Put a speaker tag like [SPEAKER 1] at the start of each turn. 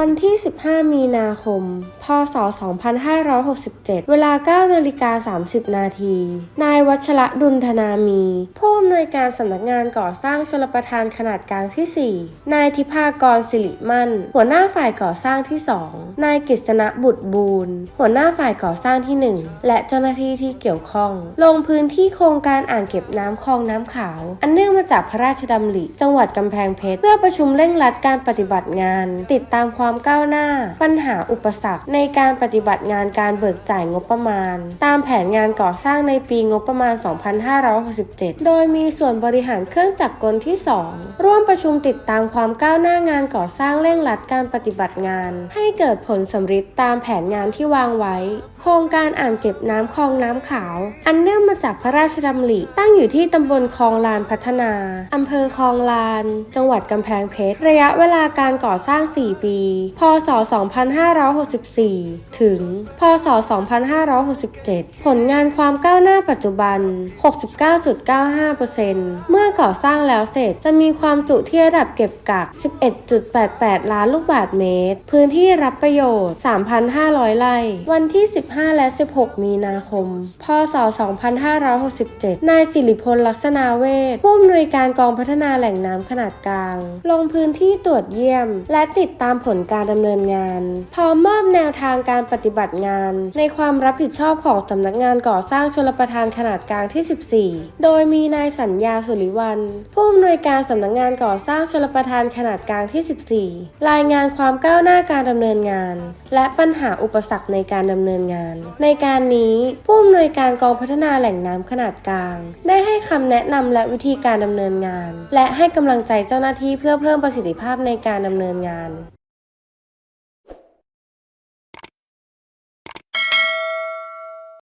[SPEAKER 1] วันที่ 15 มีนาคม พศ 2567 เวลา 9 นาฬิกา 30 นาที นายวัชระดุลธนามี ผู้อำนวยการสำนักงานก่อสร้างชลประทานขนาดกลางที่ 4 นายทิพากรสิริมั่น หัวหน้าฝ่ายก่อสร้างที่ 2 นายกฤษณะบุตรบูรณ์หัวหน้าฝ่ายก่อสร้างที่ 1 และเจ้าหน้าที่ที่เกี่ยวข้อง ลงพื้นที่โครงการอ่างเก็บน้ำคลองน้ำขาว อันเนื่องมาจากพระราชดำริ จังหวัดกำแพงเพชร เพื่อประชุมเร่งรัดการปฏิบัติงาน ติดตามความความก้าวหน้า ปัญหาอุปสรรค ในการปฏิบัติงานการเบิกจ่ายงบประมาณ ตามแผนงานก่อสร้างในปีงบประมาณ 2567 โดยมีส่วนบริหารเครื่องจักรกลที่ 2 ร่วมประชุมติดตามความก้าวหน้างานก่อสร้างเร่งรัดการปฏิบัติงาน ให้เกิดผลสำฤทธิ์ตามแผนงานที่วางไว้ โครงการอ่างเก็บน้ำคลองน้ำขาว อันเนื่องมาจากพระราชดำริตั้งอยู่ที่ตำบลคลองลานพัฒนาอำเภอคลองลาน จังหวัดกำแพงเพชร ระยะเวลาการก่อสร้าง 4 ปีพศ 2564 ถึง พศ 2567 ผลงานความก้าวหน้าปัจจุบัน 69.95%เมื่อก่อสร้างแล้วเสร็จจะมีความจุที่ระดับเก็บกัก 11.88 ล้านลูกบาศก์เมตร พื้นที่รับประโยชน์ 3,500 ไร่ วันที่ 15 และ 16 มีนาคม พศ 2567 นายสิริพลลักษณาเวชผู้อำนวยการกองพัฒนาแหล่งน้ำขนาดกลาง ลงพื้นที่ตรวจเยี่ยม และติดตามผลลการดำเนินงาน พร้อมมอบแนวทางการปฏิบัติงาน ในความรับผิดชอบของสำนักงานก่อสร้างชลประทานขนาดกลางที่ 14 โดยมีนายสัญญาสุริวัน ผู้อำนวยการสำนักงานก่อสร้างชลประทานขนาดกลางที่ 14 รายงานความก้าวหน้าการดำเนินงาน และปัญหาอุปสรรคในการดำเนินงาน ในการนี้ผู้อำนวยการกองพัฒนาแหล่งน้ำขนาดกลาง ได้ให้คำแนะนำและวิธีการดำเนินงาน และให้กำลังใจเจ้าหน้าที่เพื่อเพิ่มประสิทธิภาพในการดำเนินงาน